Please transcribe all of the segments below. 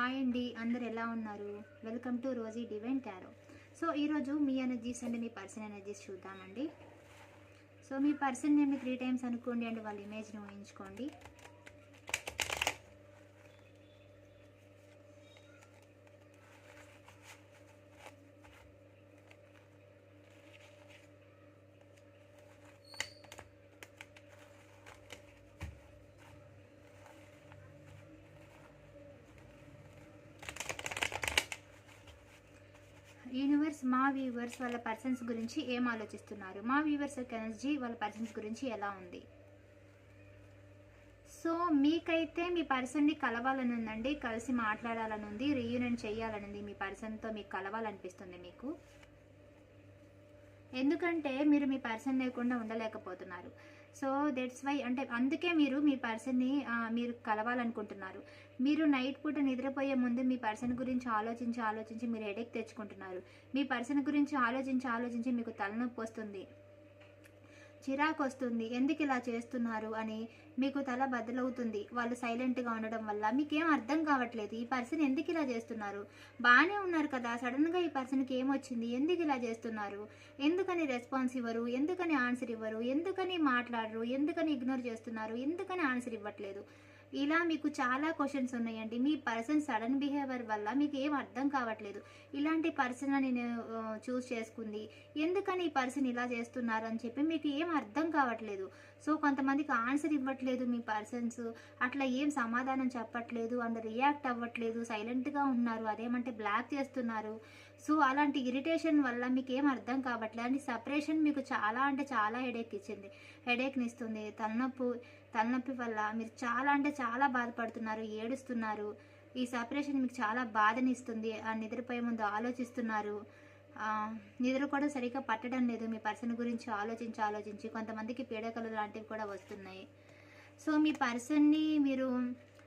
Hi అండి అందరు ఎలా ఉన్నారు? Welcome to Rosie divine tarot. So ఈరోజు మీ ఎనర్జీస్ అండ్ మీ పర్సన్ ఎనర్జీస్ చూద్దామండి. సో మీ పర్సన్ నేమ్ త్రీ టైమ్స్ అనుకోండి అండ్ వాళ్ళ ఇమేజ్ని ఊహించుకోండి. వ్యూవర్స్ మా వ్యూవర్స్ వాళ్ళ పర్సన్స్ గురించి ఏం ఆలోచిస్తున్నారు? మా వ్యూవర్స్ యొక్క ఎనర్జీ వాళ్ళ పర్సన్స్ గురించి ఎలా ఉంది? సో మీకైతే మీ పర్సన్ని కలవాలని ఉందండి కలిసి మాట్లాడాలని ఉంది రీయూనియన్ చేయాలని ఉంది మీ పర్సన్తో మీకు కలవాలనిపిస్తుంది మీకు? ఎందుకంటే మీరు మీ పర్సన్ లేకుండా ఉండలేకపోతున్నారు. సో దట్స్ వై అంటే అందుకే మీరు మీ పర్సన్ని మీరు కలవాలనుకుంటున్నారు. మీరు నైట్ పూట నిద్రపోయే ముందు మీ పర్సన్ గురించి ఆలోచించి ఆలోచించి మీరు హెడేక్ తెచ్చుకుంటున్నారు. మీ పర్సన్ గురించి ఆలోచించి ఆలోచించి మీకు తలనొప్పి వస్తుంది. చిరాకు వస్తుంది ఎందుకు ఇలా చేస్తున్నారు అని మీకు తల బద్దలవుతుంది. వాళ్ళు సైలెంట్గా ఉండడం వల్ల మీకేం అర్థం కావట్లేదు. ఈ పర్సన్ ఎందుకు ఇలా చేస్తున్నారు? బాగానే ఉన్నారు కదా. సడన్గా ఈ పర్సన్కి ఏమొచ్చింది? ఎందుకు ఇలా చేస్తున్నారు? ఎందుకని రెస్పాన్స్ ఇవ్వరు? ఎందుకని ఆన్సర్ ఇవ్వరు? ఎందుకని మాట్లాడరు? ఎందుకని ఇగ్నోర్ చేస్తున్నారు? ఎందుకని ఆన్సర్ ఇవ్వట్లేదు? ఇలా మీకు చాలా క్వశ్చన్స్ ఉన్నాయండి. మీ పర్సన్ సడన్ బిహేవియర్ వల్ల మీకు ఏం అర్థం కావట్లేదు. ఇలాంటి పర్సన్ నేను చూస్ చేసుకుంది. ఎందుకని ఈ పర్సన్ ఇలా చేస్తున్నారు అని చెప్పి మీకు ఏం అర్థం కావట్లేదు. సో కొంతమందికి ఆన్సర్ ఇవ్వట్లేదు మీ పర్సన్స్ అట్లా ఏం సమాధానం చెప్పట్లేదు. అండ్ రియాక్ట్ అవ్వట్లేదు. సైలెంట్గా ఉన్నారు. అదేమంటే బ్లాక్ చేస్తున్నారు. సో అలాంటి ఇరిటేషన్ వల్ల మీకు ఏం అర్థం కావట్లేదు. అండ్ సపరేషన్ మీకు చాలా అంటే చాలా హెడేక్ ఇచ్చింది. హెడేక్ని ఇస్తుంది. తలనొప్పి తలనొప్పి వల్ల మీరు చాలా అంటే చాలా బాధపడుతున్నారు ఏడుస్తున్నారు. ఈ సపరేషన్ మీకు చాలా బాధనిస్తుంది. ఆ నిద్రపోయే ముందు ఆలోచిస్తున్నారు. నిద్ర కూడా సరిగ్గా పట్టడం లేదు. మీ పర్సన్ గురించి ఆలోచించి ఆలోచించి కొంతమందికి పీడకలు లాంటివి కూడా వస్తున్నాయి. సో మీ పర్సన్ని మీరు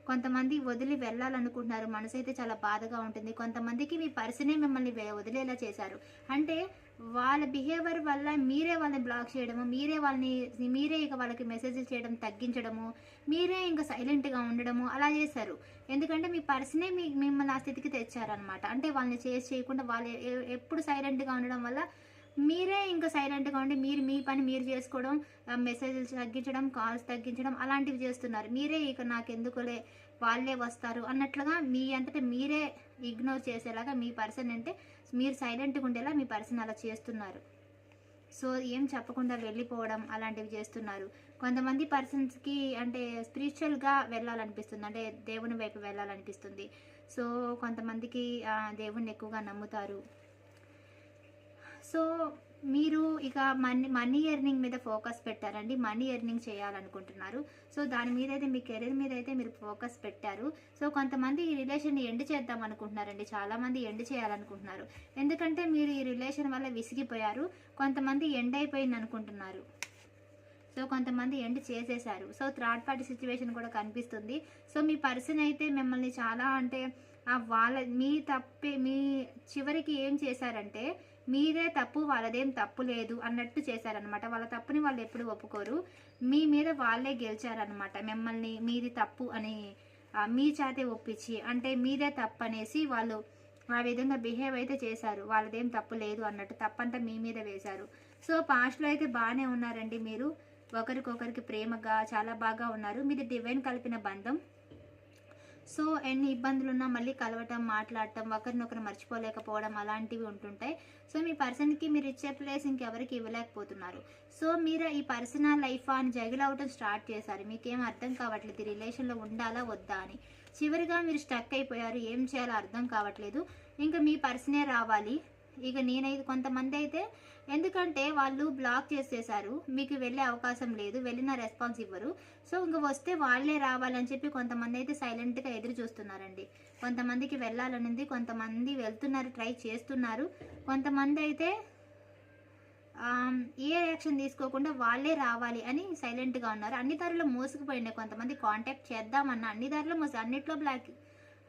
కొంతమంది వదిలి వెళ్ళాలనుకుంటున్నారు. మనసు అయితే చాలా బాధగా ఉంటుంది. కొంతమందికి మీ పర్సనే మిమ్మల్ని వదిలేలా చేశారు. అంటే వాళ్ళ బిహేవియర్ వల్ల మీరే వాళ్ళని బ్లాక్ చేయడము మీరే వాళ్ళని మీరే ఇక వాళ్ళకి మెసేజెస్ చేయడం తగ్గించడము మీరే ఇంకా సైలెంట్గా ఉండడము అలా చేశారు. ఎందుకంటే మీ పర్సనే మీ మిమ్మల్ని ఆ స్థితికి తెచ్చారనమాట అంటే వాళ్ళని చేసి చేయకుండా వాళ్ళు ఎప్పుడు సైలెంట్గా ఉండడం వల్ల మీరే ఇంకా సైలెంట్గా ఉండి మీరు మీ పని మీరు చేసుకోవడం మెసేజ్లు తగ్గించడం కాల్స్ తగ్గించడం అలాంటివి చేస్తున్నారు. మీరే ఇక నాకెందుకులే వాళ్ళే వస్తారు అన్నట్లుగా మీ అంతటా మీరే ఇగ్నోర్ చేసేలాగా మీ పర్సన్ అంటే మీరు సైలెంట్గా ఉండేలా మీ పర్సన్ అలా చేస్తున్నారు. సో ఏం చెప్పకుండా వెళ్ళిపోవడం అలాంటివి చేస్తున్నారు. కొంతమంది పర్సన్స్కి అంటే స్పిరిచువల్గా వెళ్ళాలనిపిస్తుంది. అంటే దేవుని వైపు వెళ్ళాలనిపిస్తుంది. సో కొంతమందికి దేవుణ్ణి ఎక్కువగా నమ్ముతారు. సో మీరు ఇక మనీ మనీ ఎర్నింగ్ మీద ఫోకస్ పెట్టారండి. మనీ ఎర్నింగ్ చేయాలనుకుంటున్నారు. సో దాని మీద అయితే మీ కెరీర్ మీద అయితే మీరు ఫోకస్ పెట్టారు. సో కొంతమంది ఈ రిలేషన్ ఎండ్ చేద్దాం అనుకుంటున్నారండి. చాలా మంది ఎండ్ చేయాలనుకుంటున్నారు. ఎందుకంటే మీరు ఈ రిలేషన్ వల్ల విసిగిపోయారు. కొంతమంది ఎండ్ అయిపోయింది అనుకుంటున్నారు. సో కొంతమంది ఎండ్ చేసేశారు సో థర్డ్ పార్టీ సిచ్యువేషన్ కూడా కనిపిస్తుంది. సో మీ పర్సన్ అయితే మిమ్మల్ని చాలా అంటే వాళ్ళ మీ తప్పే మీ చివరికి ఏం చేశారంటే మీదే తప్పు వాళ్ళదేం తప్పు లేదు అన్నట్టు చేశారనమాట వాళ్ళ తప్పుని వాళ్ళు ఎప్పుడు ఒప్పుకోరు. మీ మీద వాళ్ళే గెలిచారనమాట మిమ్మల్ని మీది తప్పు అని మీ చేతే ఒప్పించి అంటే మీదే తప్పు అనేసి వాళ్ళు ఆ విధంగా బిహేవ్ అయితే చేశారు. వాళ్ళదేం తప్పు లేదు అన్నట్టు తప్పంతా మీ మీద వేశారు. సో పాస్ట్లో అయితే బాగానే ఉన్నారండి మీరు. ఒకరికొకరికి ప్రేమగా చాలా బాగా ఉన్నారు. మీది డివైన్ కలిపిన బంధం. సో ఎన్ని ఇబ్బందులు ఉన్నా మళ్ళీ కలవటం మాట్లాడటం ఒకరినొకరు మర్చిపోలేకపోవడం అలాంటివి ఉంటుంటాయి. సో మీ పర్సన్కి మీరు ఇచ్చే ప్లేస్ ఇంకెవరికి ఇవ్వలేకపోతున్నారు. సో మీరు ఈ పర్సనల్ లైఫ్ అని జగిల్ అవటం స్టార్ట్ చేశారు. మీకేం అర్థం కావట్లేదు. ఈ రిలేషన్లో ఉండాలా వద్దా అని. చివరిగా మీరు స్టక్ అయిపోయారు. ఏం చేయాలో అర్థం కావట్లేదు. ఇంకా మీ పర్సనే రావాలి. ఇక నేనైతే కొంతమంది అయితే ఎందుకంటే వాళ్ళు బ్లాక్ చేసేసారు. మీకు వెళ్ళే అవకాశం లేదు. వెళ్ళిన రెస్పాన్స్ ఇవ్వరు. సో ఇంక వస్తే వాళ్ళే రావాలని చెప్పి కొంతమంది అయితే సైలెంట్గా ఎదురు చూస్తున్నారండి. కొంతమందికి వెళ్ళాలనింది కొంతమంది వెళ్తున్నారు ట్రై చేస్తున్నారు. కొంతమంది అయితే ఏ యాక్షన్ తీసుకోకుండా వాళ్ళే రావాలి అని సైలెంట్గా ఉన్నారు. అన్ని దారిలో మోసుకుపోయినాయి కొంతమంది. కాంటాక్ట్ చేద్దామన్న అన్ని దారిలో మోసి అన్నిట్లో బ్లాక్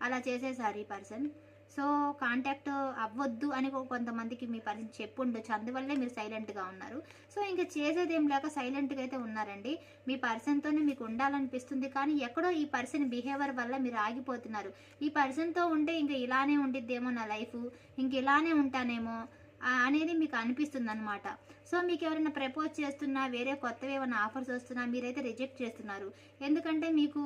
అలా చేసేసారు ఈ పర్సన్ సో కాంటాక్ట్ అవ్వద్దు అని కొంతమందికి మీ పర్సన్ చెప్పు ఉండొచ్చు అందువల్లే మీరు సైలెంట్గా ఉన్నారు. సో ఇంకా చేసేది ఏం లేక సైలెంట్గా అయితే ఉన్నారండి. మీ పర్సన్తోనే మీకు ఉండాలనిపిస్తుంది కానీ ఎక్కడో ఈ పర్సన్ బిహేవియర్ వల్ల మీరు ఆగిపోతున్నారు. ఈ పర్సన్తో ఉంటే ఇంకా ఇలానే ఉండిద్దేమో నా లైఫ్ ఇంక ఇలానే ఉంటానేమో అనేది మీకు అనిపిస్తుంది అనమాట సో మీకు ఎవరైనా ప్రపోజ్ చేస్తున్నా వేరే కొత్తవి ఏమైనా ఆఫర్స్ వస్తున్నా మీరైతే రిజెక్ట్ చేస్తున్నారు. ఎందుకంటే మీకు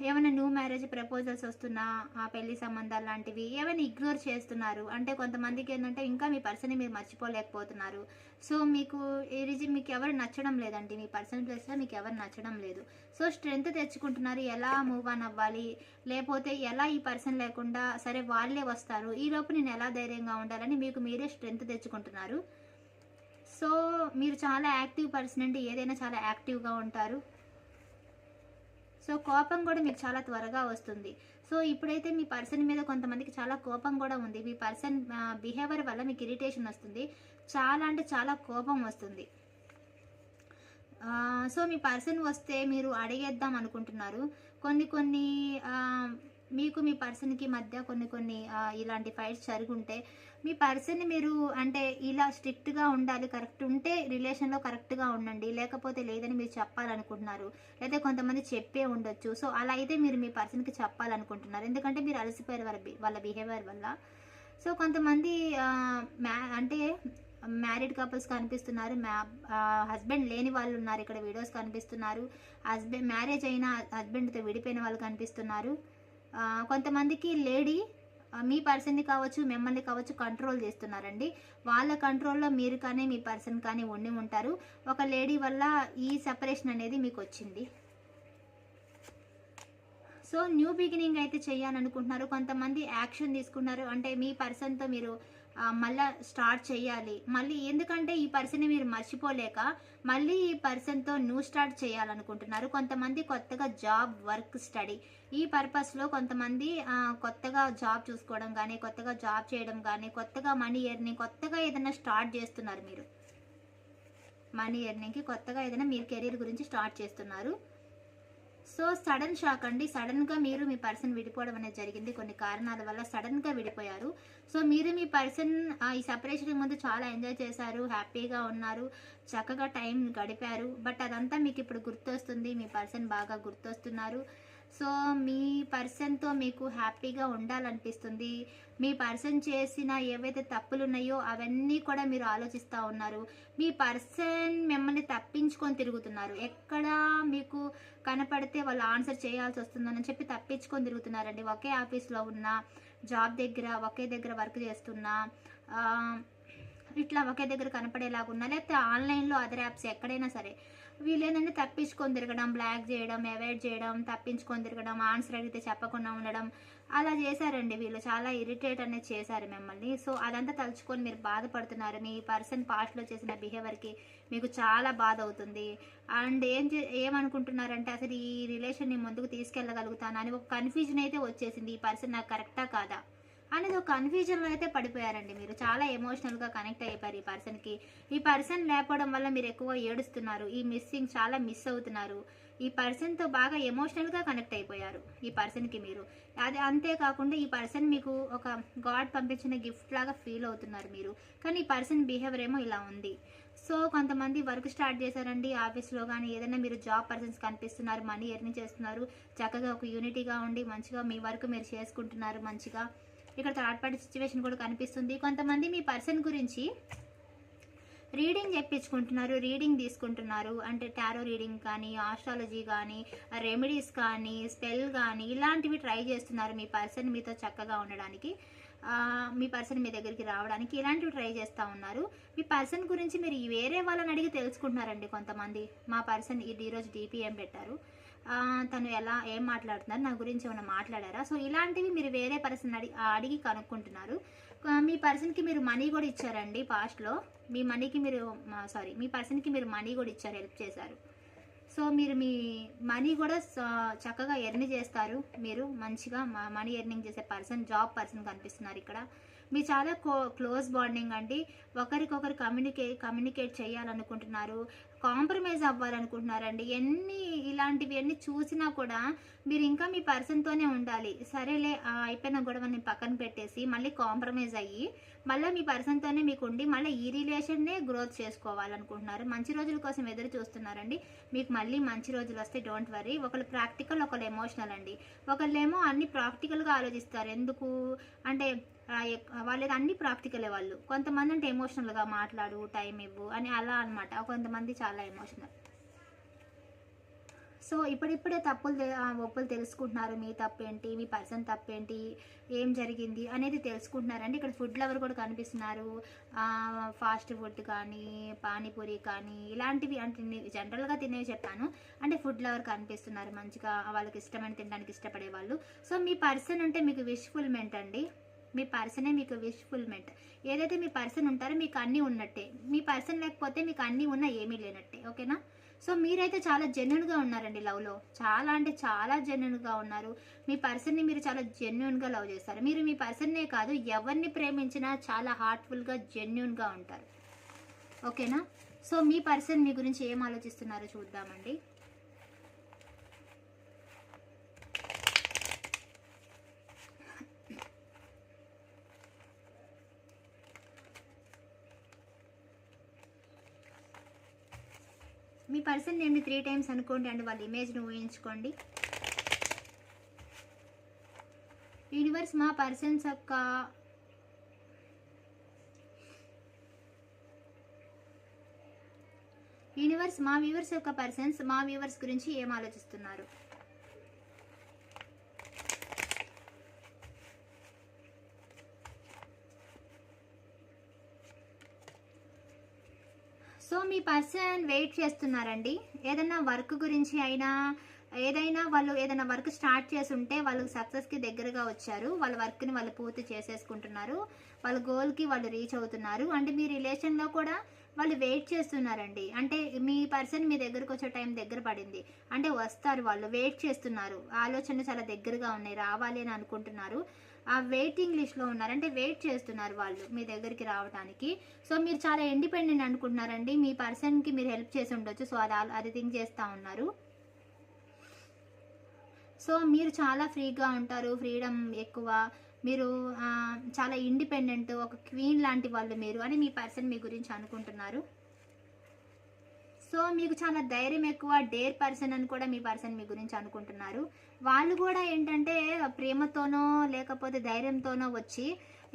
ఏమైనా న్యూ మ్యారేజ్ ప్రపోజల్స్ వస్తున్నా ఆ పెళ్ళి సంబంధాలు లాంటివి ఏమైనా ఇగ్నోర్ చేస్తున్నారు? అంటే కొంతమందికి ఏంటంటే ఇంకా మీ పర్సన్ని మీరు మర్చిపోలేకపోతున్నారు. సో మీకు ఈ రిజి మీకు ఎవరు నచ్చడం లేదండి. మీ పర్సన్ ప్లేస్లో మీకు ఎవరు నచ్చడం లేదు. సో స్ట్రెంగ్త్ తెచ్చుకుంటున్నారు. ఎలా మూవ్ ఆన్ అవ్వాలి? లేకపోతే ఎలా ఈ పర్సన్ లేకుండా సరే వాళ్ళే వస్తారు. ఈలోపు నేను ఎలా ధైర్యంగా ఉండాలని మీకు మీరే స్ట్రెంగ్త్ తెచ్చుకుంటున్నారు. సో మీరు చాలా యాక్టివ్ పర్సన్ అండి. ఏదైనా చాలా యాక్టివ్గా ఉంటారు. సో కోపం కూడా మీకు చాలా త్వరగా వస్తుంది. సో ఇప్పుడైతే మీ పర్సన్ మీద కొంతమందికి చాలా కోపం కూడా ఉంది. మీ పర్సన్ బిహేవియర్ వల్ల మీకు ఇరిటేషన్ వస్తుంది. చాలా అంటే చాలా కోపం వస్తుంది. సో మీ పర్సన్ వస్తే మీరు అడిగేద్దాం అనుకుంటున్నారు. కొన్ని కొన్ని మీకు మీ పర్సన్కి మధ్య కొన్ని కొన్ని ఇలాంటి ఫైట్స్ జరుగుంటే మీ పర్సన్ని మీరు అంటే ఇలా స్ట్రిక్ట్గా ఉండాలి కరెక్ట్ ఉంటే రిలేషన్లో కరెక్ట్గా ఉండండి లేకపోతే లేదని మీరు చెప్పాలనుకుంటున్నారు లేదా కొంతమంది చెప్పే ఉండొచ్చు. సో అలా అయితే మీరు మీ పర్సన్కి చెప్పాలనుకుంటున్నారు. ఎందుకంటే మీరు అలసిపోయారు వాళ్ళ వాళ్ళ బిహేవియర్ వల్ల. సో కొంతమంది మ్యా అంటే మ్యారీడ్ కపుల్స్ కనిపిస్తున్నారు. మ్యా హస్బెండ్ లేని వాళ్ళు ఉన్నారు. ఇక్కడ వీడియోస్ కనిపిస్తున్నారు. హస్బెండ్ మ్యారేజ్ అయిన హస్బెండ్తో విడిపోయిన వాళ్ళు కనిపిస్తున్నారు. కొంతమందికి లేడీ మీ పర్సన్ని కావచ్చు మిమ్మల్ని కావచ్చు కంట్రోల్ చేస్తున్నారండి. వాళ్ళ కంట్రోల్లో మీరు కానీ మీ పర్సన్ కానీ ఉండి ఉంటారు. ఒక లేడీ వల్ల ఈ సెపరేషన్ అనేది మీకు వచ్చింది. సో న్యూ బిగినింగ్ అయితే చేయాలనుకుంటున్నారు కొంతమంది యాక్షన్ తీసుకున్నారు అంటే మీ పర్సన్తో మీరు మళ్ళా స్టార్ట్ చేయాలి. మళ్ళీ ఎందుకంటే ఈ పర్సన్ని మీరు మర్చిపోలేక మళ్ళీ ఈ పర్సన్తో న్యూ స్టార్ట్ చేయాలనుకుంటున్నారు. కొంతమంది కొత్తగా జాబ్ వర్క్ స్టడీ ఈ పర్పస్లో కొంతమంది కొత్తగా జాబ్ చూసుకోవడం కానీ కొత్తగా జాబ్ చేయడం కానీ కొత్తగా మనీ ఎర్నింగ్ కొత్తగా ఏదైనా స్టార్ట్ చేస్తున్నారు మీరు. మనీ ఎర్నింగ్కి కొత్తగా ఏదైనా మీరు కెరీర్ గురించి స్టార్ట్ చేస్తున్నారు. సో సడన్ షాక్ అండి. సడన్గా మీరు మీ పర్సన్ విడిపోవడం అనేది జరిగింది. కొన్ని కారణాల వల్ల సడన్గా విడిపోయారు. సో మీరు మీ పర్సన్ ఈ సపరేషన్ ముందు చాలా ఎంజాయ్ చేశారు. హ్యాపీగా ఉన్నారు. చక్కగా టైం గడిపారు. బట్ అదంతా మీకు ఇప్పుడు గుర్తొస్తుంది. మీ పర్సన్ బాగా గుర్తొస్తున్నారు. సో మీ పర్సన్తో మీకు హ్యాపీగా ఉండాలనిపిస్తుంది. మీ పర్సన్ చేసిన ఏవైతే తప్పులు ఉన్నాయో అవన్నీ కూడా మీరు ఆలోచిస్తూ ఉన్నారు. మీ పర్సన్ మిమ్మల్ని తప్పించుకొని తిరుగుతున్నారు. ఎక్కడ మీకు కనపడితే వాళ్ళు ఆన్సర్ చేయాల్సి వస్తుందని చెప్పి తప్పించుకొని తిరుగుతున్నారండి. ఒకే ఆఫీస్లో ఉన్న జాబ్ దగ్గర ఒకే దగ్గర వర్క్ చేస్తున్నా ఇట్లా ఒకే దగ్గర కనపడేలాగా ఉన్నా లేకపోతే ఆన్లైన్లో అదర్ యాప్స్ ఎక్కడైనా సరే వీళ్ళేంటంటే తప్పించుకొని తిరగడం బ్లాక్ చేయడం అవాయిడ్ చేయడం తప్పించుకొని తిరగడం ఆన్సర్ అడిగితే చెప్పకుండా ఉండడం అలా చేశారండి వీళ్ళు. చాలా ఇరిటేట్ అనేది చేశారు మిమ్మల్ని. సో అదంతా తలుచుకొని మీరు బాధపడుతున్నారు. మీ పర్సన్ పాస్ట్లో చేసిన బిహేవియర్కి మీకు చాలా బాధ అవుతుంది. అండ్ ఏం చే ఏమనుకుంటున్నారంటే అసలు ఈ రిలేషన్ని ముందుకు తీసుకెళ్ళగలుగుతాను అని ఒక కన్ఫ్యూజన్ అయితే వచ్చేసింది. ఈ పర్సన్ నాకు కరెక్టా కాదా? అనేది ఒక కన్ఫ్యూజన్లో అయితే పడిపోయారండి మీరు. చాలా ఎమోషనల్గా కనెక్ట్ అయిపోయారు ఈ పర్సన్కి ఈ పర్సన్ లేకపోవడం వల్ల మీరు ఎక్కువ ఏడుస్తున్నారు. ఈ మిస్సింగ్ చాలా మిస్ అవుతున్నారు. ఈ పర్సన్తో బాగా ఎమోషనల్గా కనెక్ట్ అయిపోయారు ఈ పర్సన్కి మీరు. అది అంతేకాకుండా ఈ పర్సన్ మీకు ఒక గాడ్ పంపించిన గిఫ్ట్ లాగా ఫీల్ అవుతున్నారు మీరు. కానీ ఈ పర్సన్ బిహేవియర్ ఏమో ఇలా ఉంది. సో కొంతమంది వర్క్ స్టార్ట్ చేశారండి. ఆఫీస్లో కానీ ఏదైనా మీరు జాబ్ పర్సన్స్ కనిపిస్తున్నారు మనీ ఎర్నింగ్ చేస్తున్నారు. చక్కగా ఒక యూనిటీగా ఉండి మంచిగా మీ వర్క్ మీరు చేసుకుంటున్నారు మంచిగా. ఇక్కడ థర్డ్ పార్టీ సిచ్యువేషన్ కూడా కనిపిస్తుంది. కొంతమంది మీ పర్సన్ గురించి రీడింగ్ చెప్పించుకుంటున్నారు రీడింగ్ తీసుకుంటున్నారు. అంటే టారో రీడింగ్ కానీ ఆస్ట్రాలజీ కానీ రెమెడీస్ కానీ స్పెల్ కానీ ఇలాంటివి ట్రై చేస్తున్నారు మీ పర్సన్ మీతో చక్కగా ఉండడానికి. మీ పర్సన్ మీ దగ్గరికి రావడానికి ఇలాంటివి ట్రై చేస్తూ ఉన్నారు. మీ పర్సన్ గురించి మీరు వేరే వాళ్ళని అడిగి తెలుసుకుంటున్నారండి కొంతమంది. మా పర్సన్ ఇది ఈరోజు డిపిఎం పెట్టారు. తను ఎలా ఏం మాట్లాడుతున్నారు నా గురించి ఏమైనా మాట్లాడారా? సో ఇలాంటివి మీరు వేరే పర్సన్ అడిగి అడిగి కనుక్కుంటున్నారు. మీ పర్సన్కి మీరు మనీ కూడా ఇచ్చారండి పాస్ట్లో. మీ మనీకి మీరు సారీ మీ పర్సన్కి మీరు మనీ కూడా ఇచ్చారు హెల్ప్ చేశారు. సో మీరు మీ మనీ కూడా చక్కగా ఎర్న్ చేస్తారు మీరు. మంచిగా మనీ ఎర్నింగ్ చేసే పర్సన్ జాబ్ పర్సన్ కనిపిస్తున్నారు ఇక్కడ. మీ చాలా క్లోజ్ బాండింగ్ అండి. ఒకరికొకరు కమ్యూనికే కమ్యూనికేట్ చేయాలనుకుంటున్నారు. కాంప్రమైజ్ అవ్వాలనుకుంటున్నారండి. ఎన్ని ఇలాంటివి అన్ని చూసినా కూడా మీరు ఇంకా మీ పర్సన్తోనే ఉండాలి. సరేలే అయిపోయిన గొడవని పక్కన పెట్టేసి మళ్ళీ కాంప్రమైజ్ అయ్యి మళ్ళీ మీ పర్సన్తోనే మీకు ఉండి మళ్ళీ ఈ రిలేషన్నే గ్రోత్ చేసుకోవాలనుకుంటున్నారు. మంచి రోజుల కోసం ఎదురు చూస్తున్నారండి. మీకు మళ్ళీ మంచి రోజులు వస్తే డోంట్ వరీ. ఒకళ్ళు ప్రాక్టికల్ ఒకళ్ళు ఎమోషనల్ అండి. ఒకళ్ళేమో అన్ని ప్రాక్టికల్గా ఆలోచిస్తారు. ఎందుకు? అంటే ఆ, వాళ్ళు అన్ని ప్రాక్టికలే వాళ్ళు. కొంతమంది అంటే ఎమోషనల్గా మాట్లాడు టైం ఇవ్వు అని అలా అనమాట కొంతమంది చాలా ఎమోషనల్. సో ఇప్పుడిప్పుడే తప్పులు ఒప్పులు తెలుసుకుంటున్నారు. మీ తప్పేంటి? మీ పర్సన్ తప్పేంటి? ఏం జరిగింది? అనేది తెలుసుకుంటున్నారండి. ఇక్కడ ఫుడ్ లవర్ కూడా కనిపిస్తున్నారు. ఫాస్ట్ ఫుడ్ కానీ పానీపూరి కానీ ఇలాంటివి అంటే జనరల్గా తినేవి చెప్పాను. అంటే ఫుడ్ లవర్ కనిపిస్తున్నారు మంచిగా వాళ్ళకి ఇష్టమైన తినడానికి ఇష్టపడే వాళ్ళు. సో మీ పర్సన్ అంటే మీకు విష్ఫుల్మెంట్ అండి. మీ పర్సనే మీకు విష్ఫుల్మెంట్ ఏదైతే మీ పర్సన్ ఉంటారో మీకు అన్నీ ఉన్నట్టే. మీ పర్సన్ లేకపోతే మీకు అన్నీ ఉన్నా ఏమీ లేనట్టే. ఓకేనా? సో మీరైతే చాలా జెన్యున్గా ఉన్నారండి లవ్లో చాలా అంటే చాలా జెన్యున్గా ఉన్నారు. మీ పర్సన్ని మీరు చాలా జెన్యున్గా లవ్ చేస్తారు. మీరు మీ పర్సన్నే కాదు ఎవరిని ప్రేమించినా చాలా హార్ట్ఫుల్గా జెన్యున్గా ఉంటారు. ఓకేనా సో మీ పర్సన్ మీ గురించి ఏం ఆలోచిస్తున్నారో చూద్దామండి. మీ పర్సన్ నేమ్ని త్రీ టైమ్స్ అనుకోండి అండ్ వాళ్ళ ఇమేజ్ని ఊహించుకోండి. యూనివర్స్ మా పర్సన్స్ యొక్క యూనివర్స్ మా వ్యూవర్స్ యొక్క పర్సన్స్ మా వ్యూవర్స్ గురించి ఏం ఆలోచిస్తున్నారు? మీ పర్సన్ వెయిట్ చేస్తున్నారండి? ఏదైనా వర్క్ గురించి అయినా ఏదైనా వాళ్ళు ఏదైనా వర్క్ స్టార్ట్ చేసి ఉంటే వాళ్ళు సక్సెస్కి దగ్గరగా వచ్చారు. వాళ్ళ వర్క్ని వాళ్ళు పూర్తి చేసేసుకుంటున్నారు. వాళ్ళ గోల్కి వాళ్ళు రీచ్ అవుతున్నారు. అంటే మీ రిలేషన్లో కూడా వాళ్ళు వెయిట్ చేస్తున్నారండి. అంటే మీ పర్సన్ మీ దగ్గరకు వచ్చే టైం దగ్గర పడింది. అంటే వస్తారు వాళ్ళు వెయిట్ చేస్తున్నారు. ఆలోచనలు చాలా దగ్గరగా ఉన్నాయి. రావాలి అని అనుకుంటున్నారు. ఆ వెయిటింగ్ లిస్ట్లో ఉన్నారు. అంటే వెయిట్ చేస్తున్నారు వాళ్ళు మీ దగ్గరికి రావడానికి సో మీరు చాలా ఇండిపెండెంట్ అనుకుంటున్నారండి. మీ పర్సన్కి మీరు హెల్ప్ చేసి ఉండొచ్చు. సో అది అది థింక్ చేస్తూ ఉన్నారు. సో మీరు చాలా ఫ్రీగా ఉంటారు. ఫ్రీడమ్ ఎక్కువ. మీరు చాలా ఇండిపెండెంట్ ఒక క్వీన్ లాంటి వాళ్ళు మీరు అని మీ పర్సన్ మీ గురించి అనుకుంటున్నారు. సో మీకు చాలా ధైర్యం ఎక్కువ డేర్ పర్సన్ అని కూడా మీ పర్సన్ మీ గురించి అనుకుంటున్నారు. వాళ్ళు కూడా ఏంటంటే ప్రేమతోనో లేకపోతే ధైర్యంతోనో వచ్చి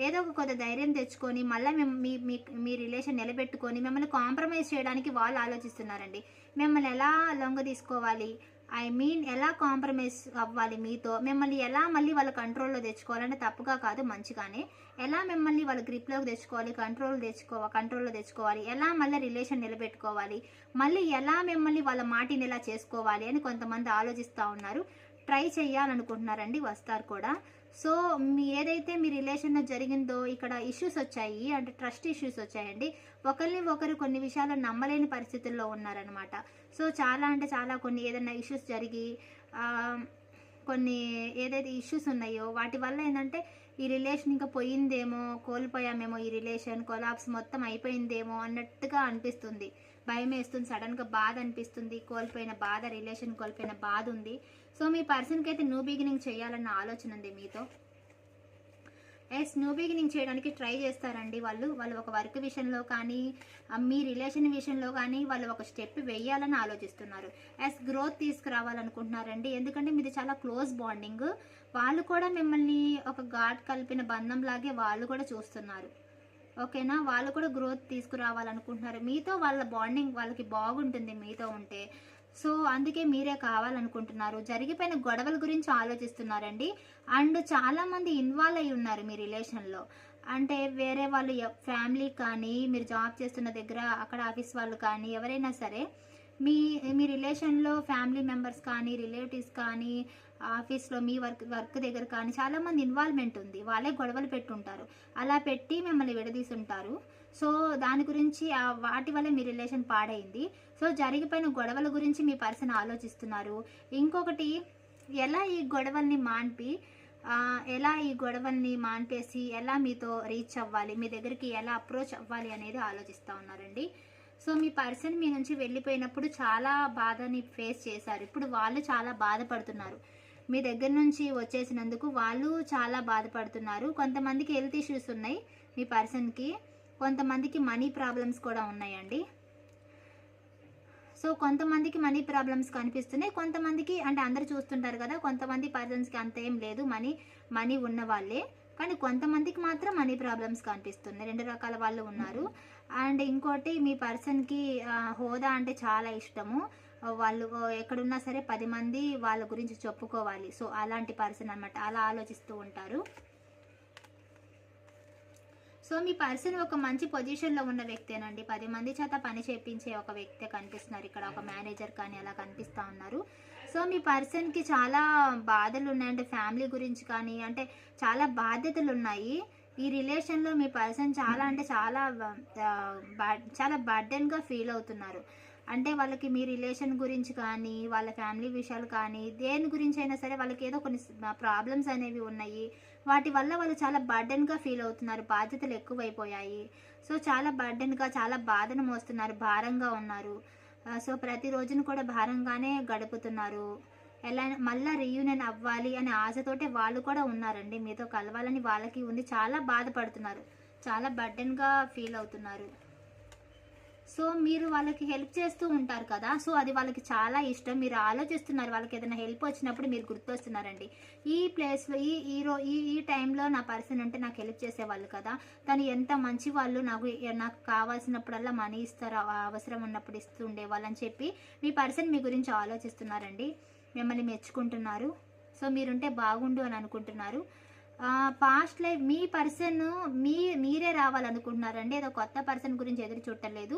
ఏదో ఒక కొత్త ధైర్యం తెచ్చుకొని మళ్ళీ మీ మీ మీ రిలేషన్ నిలబెట్టుకొని మిమ్మల్ని కాంప్రమైజ్ చేయడానికి వాళ్ళు ఆలోచిస్తున్నారండి. మిమ్మల్ని ఎలా లొంగ తీసుకోవాలి ఐ మీన్ ఎలా కాంప్రమైజ్ అవ్వాలి మీతో? మిమ్మల్ని ఎలా మళ్ళీ వాళ్ళ కంట్రోల్లో తెచ్చుకోవాలంటే తప్పుగా కాదు మంచిగానే. ఎలా మిమ్మల్ని వాళ్ళ గ్రిప్లోకి తెచ్చుకోవాలి కంట్రోల్ తెచ్చుకోవాలి కంట్రోల్లో తెచ్చుకోవాలి? ఎలా మళ్ళీ రిలేషన్ నిలబెట్టుకోవాలి? మళ్ళీ ఎలా మిమ్మల్ని వాళ్ళ మాటిని ఎలా చేసుకోవాలి అని కొంతమంది ఆలోచిస్తూ ఉన్నారు. ట్రై చేయాలనుకుంటున్నారండి వస్తారు కూడా. సో మీ ఏదైతే మీ రిలేషన్లో జరిగిందో ఇక్కడ ఇష్యూస్ వచ్చాయి అంటే ట్రస్ట్ ఇష్యూస్ వచ్చాయండి. ఒకరిని ఒకరు కొన్ని విషయాలు నమ్మలేని పరిస్థితుల్లో ఉన్నారనమాట సో చాలా అంటే చాలా కొన్ని ఏదైనా ఇష్యూస్ జరిగి కొన్ని ఏదైతే ఇష్యూస్ ఉన్నాయో వాటి వల్ల ఏంటంటే ఈ రిలేషన్ ఇంకా పోయిందేమో కోల్పోయామేమో ఈ రిలేషన్ కొలాప్స్ మొత్తం అయిపోయిందేమో అన్నట్టుగా అనిపిస్తుంది. భయం వేస్తుంది సడన్గా బాధ అనిపిస్తుంది. కోల్పోయిన బాధ రిలేషన్ కోల్పోయిన బాధ ఉంది. సో మీ పర్సన్కి అయితే న్యూ బిగినింగ్ చేయాలన్న ఆలోచన ఉంది మీతో. ఎస్ న్యూ బిగినింగ్ చేయడానికి ట్రై చేస్తారండి వాళ్ళు. వాళ్ళు ఒక వర్క్ విషయంలో కానీ మీ రిలేషన్ విషయంలో కానీ వాళ్ళు ఒక స్టెప్ వేయాలని ఆలోచిస్తున్నారు. ఎస్ గ్రోత్ తీసుకురావాలనుకుంటున్నారండి. ఎందుకంటే మీది చాలా క్లోజ్ బాండింగ్ వాళ్ళు కూడా మిమ్మల్ని ఒక ఘాట్ కలిపిన బంధం లాగే వాళ్ళు కూడా చూస్తున్నారు. ఓకేనా? వాళ్ళు కూడా గ్రోత్ తీసుకురావాలనుకుంటున్నారు. మీతో వాళ్ళ బాండింగ్ వాళ్ళకి బాగుంటుంది మీతో ఉంటే. సో అందుకే మీరే కావాలనుకుంటున్నారు. జరిగిపోయిన గొడవల గురించి ఆలోచిస్తున్నారండి. అండ్ చాలామంది ఇన్వాల్వ్ అయి ఉన్నారు మీ రిలేషన్లో అంటే వేరే వాళ్ళు ఫ్యామిలీ కానీ మీరు జాబ్ చేస్తున్న దగ్గర అక్కడ ఆఫీస్ వాళ్ళు కానీ ఎవరైనా సరే మీ మీ రిలేషన్లో ఫ్యామిలీ మెంబర్స్ కానీ రిలేటివ్స్ కానీ ఆఫీస్లో మీ వర్క్ వర్క్ దగ్గర కానీ చాలామంది ఇన్వాల్వ్మెంట్ ఉంది. వాళ్ళే గొడవలు పెట్టుంటారు. అలా పెట్టి మిమ్మల్ని విడదీసుంటారు. సో దాని గురించి వాటి వల్ల మీ రిలేషన్ పాడైంది. సో జరిగిపోయిన గొడవల గురించి మీ పర్సన్ ఆలోచిస్తున్నారు. ఇంకొకటి ఎలా ఈ గొడవల్ని మాన్పి ఎలా ఈ గొడవల్ని మాన్పేసి ఎలా మీతో రీచ్ అవ్వాలి మీ దగ్గరికి ఎలా అప్రోచ్ అవ్వాలి అనేది ఆలోచిస్తూ ఉన్నారండి. సో మీ పర్సన్ మీ నుంచి వెళ్ళిపోయినప్పుడు చాలా బాధని ఫేస్ చేశారు. ఇప్పుడు వాళ్ళు చాలా బాధపడుతున్నారు. మీ దగ్గర నుంచి వచ్చేసినందుకు వాళ్ళు చాలా బాధపడుతున్నారు. కొంతమందికి హెల్త్ ఇష్యూస్ ఉన్నాయి మీ పర్సన్కి. కొంతమందికి మనీ ప్రాబ్లమ్స్ కూడా ఉన్నాయండి. సో కొంతమందికి మనీ ప్రాబ్లమ్స్ కనిపిస్తున్నాయి. కొంతమందికి అంటే అందరు చూస్తుంటారు కదా కొంతమంది పర్సన్స్కి అంత ఏం లేదు. మనీ మనీ ఉన్న వాళ్ళే కానీ కొంతమందికి మాత్రం మనీ ప్రాబ్లమ్స్ కనిపిస్తున్నాయి. రెండు రకాల వాళ్ళు ఉన్నారు. అండ్ ఇంకోటి మీ పర్సన్కి హోదా అంటే చాలా ఇష్టము. వాళ్ళు ఎక్కడున్నా సరే పది మంది వాళ్ళ గురించి చెప్పుకోవాలి. సో అలాంటి పర్సన్ అన్నమాట. అలా ఆలోచిస్తూ ఉంటారు. సో మీ పర్సన్ ఒక మంచి పొజిషన్లో ఉన్న వ్యక్తేనండి. పది మంది చేత పని చేపించే ఒక వ్యక్తే కనిపిస్తున్నారు. ఇక్కడ ఒక మేనేజర్ కానీ అలా కనిపిస్తూ ఉన్నారు. సో మీ పర్సన్కి చాలా బాధలు ఉన్నాయంటే ఫ్యామిలీ గురించి కానీ అంటే చాలా బాధ్యతలు ఉన్నాయి ఈ రిలేషన్లో మీ పర్సన్ చాలా అంటే చాలా చాలా బర్డెన్గా ఫీల్ అవుతున్నారు. అంటే వాళ్ళకి మీ రిలేషన్ గురించి కానీ వాళ్ళ ఫ్యామిలీ విషయాలు కానీ దేని గురించి అయినా సరే వాళ్ళకి ఏదో కొన్ని ప్రాబ్లమ్స్ అనేవి ఉన్నాయి. వాటి వల్ల వాళ్ళు చాలా బర్డెన్గా ఫీల్ అవుతున్నారు. బాధ్యతలు ఎక్కువైపోయాయి. సో చాలా బర్డెన్గా చాలా బాధను మోస్తున్నారు. భారంగా ఉన్నారు. సో ప్రతి రోజును కూడా భారంగానే గడుపుతున్నారు. ఎలా మళ్ళా రీయూనియన్ అవ్వాలి అనే ఆశతోటే వాళ్ళు కూడా ఉన్నారండి. మీతో కలవాలని వాళ్ళకి ఉంది చాలా బాధపడుతున్నారు. చాలా బర్డెన్గా ఫీల్ అవుతున్నారు. సో మీరు వాళ్ళకి హెల్ప్ చేస్తూ ఉంటారు కదా. సో అది వాళ్ళకి చాలా ఇష్టం. మీరు ఆలోచిస్తున్నారు. వాళ్ళకి ఏదైనా హెల్ప్ వచ్చినప్పుడు మీరు గుర్తొస్తున్నారండి. ఈ ప్లేస్లో ఈ ఈ రో ఈ ఈ టైంలో నా పర్సన్ అంటే నాకు హెల్ప్ చేసేవాళ్ళు కదా. తను ఎంత మంచి వాళ్ళు నాకు నాకు కావాల్సినప్పుడల్లా మనీ ఇస్తారు అవసరం ఉన్నప్పుడు ఇస్తూ ఉండేవాళ్ళని చెప్పి మీ పర్సన్ మీ గురించి ఆలోచిస్తున్నారండి. మిమ్మల్ని మెచ్చుకుంటున్నారు. సో మీరుంటే బాగుండు అని అనుకుంటున్నారు. పాస్ట్ లైఫ్ మీ పర్సన్ మీ మీరే రావాలనుకుంటున్నారండి. ఏదో కొత్త పర్సన్ గురించి ఎదురు చూడలేదు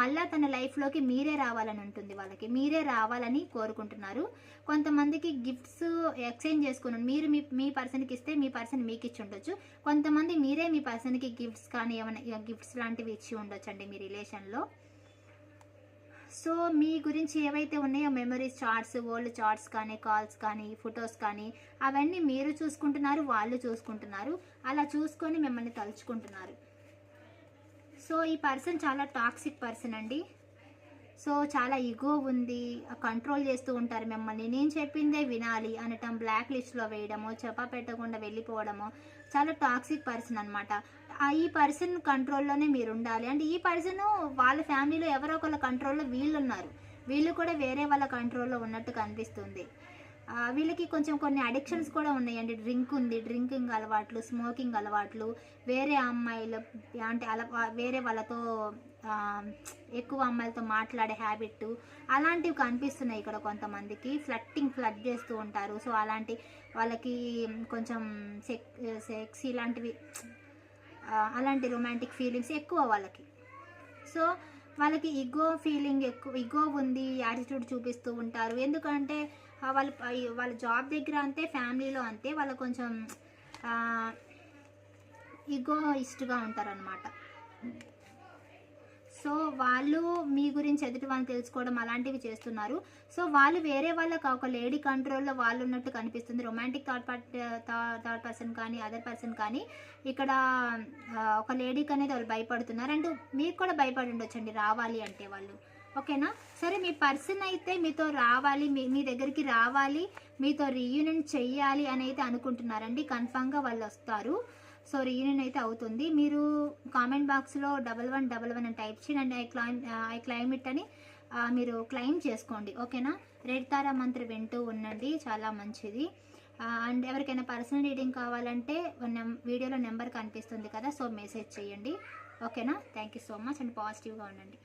మళ్ళా తన లైఫ్లోకి మీరే రావాలని ఉంటుంది వాళ్ళకి. మీరే రావాలని కోరుకుంటున్నారు. కొంతమందికి గిఫ్ట్స్ ఎక్స్చేంజ్ చేసుకుని మీరు మీ మీ పర్సన్కి ఇస్తే మీ పర్సన్ మీకు ఇచ్చి ఉండొచ్చు. కొంతమంది మీరే మీ పర్సన్కి గిఫ్ట్స్ కానీ ఏమైనా గిఫ్ట్స్ లాంటివి ఇచ్చి ఉండొచ్చండి మీ రిలేషన్లో సో మీ గురించి ఏవైతే ఉన్నాయో మెమరీస్ చార్ట్స్ ఓల్డ్ చార్ట్స్ కానీ కాల్స్ కానీ ఫొటోస్ కానీ అవన్నీ మీరు చూసుకుంటున్నారు వాళ్ళు చూసుకుంటున్నారు. అలా చూసుకొని మిమ్మల్ని తలుచుకుంటున్నారు. సో ఈ పర్సన్ చాలా టాక్సిక్ పర్సన్ అండి. సో చాలా ఇగో ఉంది. కంట్రోల్ చేస్తూ ఉంటారు మిమ్మల్ని. నేను చెప్పిందే వినాలి అనటం బ్లాక్ లిస్ట్లో వేయడము చెప్పా పెట్టకుండా వెళ్ళిపోవడము చాలా టాక్సిక్ పర్సన్ అనమాట ఈ పర్సన్ కంట్రోల్లోనే మీరు ఉండాలి. అంటే ఈ పర్సన్ వాళ్ళ ఫ్యామిలీలో ఎవరో ఒకళ్ళ కంట్రోల్లో వీళ్ళు ఉన్నారు. వీళ్ళు కూడా వేరే వాళ్ళ కంట్రోల్లో ఉన్నట్టు కనిపిస్తుంది. వీళ్ళకి కొంచెం కొన్ని అడిక్షన్స్ కూడా ఉన్నాయండి. డ్రింక్ ఉంది. డ్రింకింగ్ అలవాట్లు స్మోకింగ్ అలవాట్లు వేరే అమ్మాయిలు అంటే అలవా వేరే వాళ్ళతో ఎక్కువ అమ్మాయిలతో మాట్లాడే హ్యాబిట్ అలాంటివి కనిపిస్తున్నాయి ఇక్కడ కొంతమందికి. ఫ్లట్టింగ్ ఫ్లడ్ చేస్తూ ఉంటారు. సో అలాంటి వాళ్ళకి కొంచెం సెక్ సెక్స్ ఇలాంటివి అలాంటి రొమాంటిక్ ఫీలింగ్స్ ఎక్కువ వాళ్ళకి. సో వాళ్ళకి ఇగో ఫీలింగ్ ఎక్కువ ఇగో ఉంది యాటిట్యూడ్ చూపిస్తూ ఉంటారు. ఎందుకంటే వాళ్ళు వాళ్ళ వాళ్ళ జాబ్ దగ్గర అంతే ఫ్యామిలీలో అంతే వాళ్ళు కొంచెం ఇగో ఇష్టగా ఉంటారనమాట సో వాళ్ళు మీ గురించి ఎదుటి వాళ్ళని తెలుసుకోవడం అలాంటివి చేస్తున్నారు. సో వాళ్ళు వేరే వాళ్ళకి ఒక లేడీ కంట్రోల్లో వాళ్ళు ఉన్నట్టు కనిపిస్తుంది. Romantic third part third person కానీ అదర్ పర్సన్ కానీ ఇక్కడ ఒక లేడీకి అనేది వాళ్ళు భయపడుతున్నారు. అండ్ మీకు కూడా భయపడి ఉండొచ్చండి రావాలి అంటే వాళ్ళు. ఓకేనా? సరే మీ పర్సన్ అయితే మీతో రావాలి మీ మీ దగ్గరికి రావాలి మీతో రీయూనియన్ చెయ్యాలి అని అయితే అనుకుంటున్నారండి. కన్ఫామ్గా వాళ్ళు వస్తారు. సో రీయూనియన్ అయితే అవుతుంది. మీరు కామెంట్ బాక్స్లో డబల్ వన్ డబల్ వన్ అని టైప్ చేయండి. I claim I claim it అని మీరు క్లైమ్ చేసుకోండి. ఓకేనా? రెడ్ తారా మంత్ర వింటూ ఉండండి. చాలా మంచిది. అండ్ ఎవరికైనా పర్సనల్ రీడింగ్ కావాలంటే వీడియోలో నెంబర్ కనిపిస్తుంది కదా సో మెసేజ్ చేయండి. ఓకేనా? Thank you so much. And పాజిటివ్గా ఉండండి.